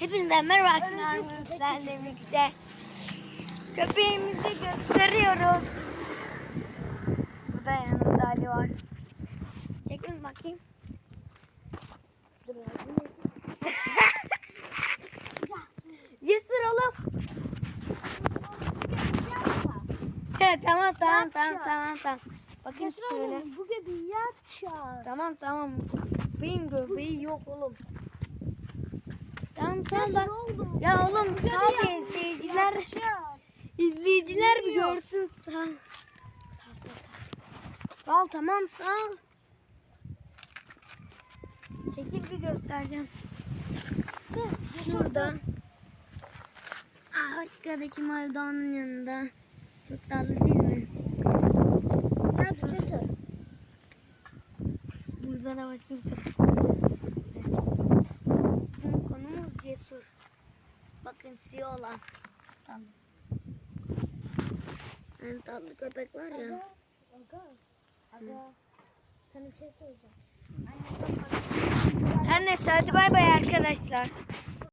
Hepinize merhaba arkadaşlar. Sizlerle birlikte köpeğimizi gösteriyoruz. Burada yanımda Ali var. Çekin bakayım. Cesur oğlum. He, tamam tamam tamam tamam tamam. Bakın şöyle. Bu gibi yapacağız. Tamam tamam. Beyin göbeği yok oğlum. Tamam tamam bak. Ya oğlum sağ bir izleyiciler. İzleyiciler bir görsün sağ. Sağ sağ sağ. Sağ tamam sağ. Çekil bir göstereceğim. Şurada. Aa, arkadaşım öldü onun yanında. Çok tatlı değil mi? Cesur. Burada da başka bir köpek. Bakın siyah olan. Tamam. En tatlı köpek var ya. Aga. Aga. Aga. Sana bir şey söyleyeceğim. Her neyse hadi bay bay arkadaşlar.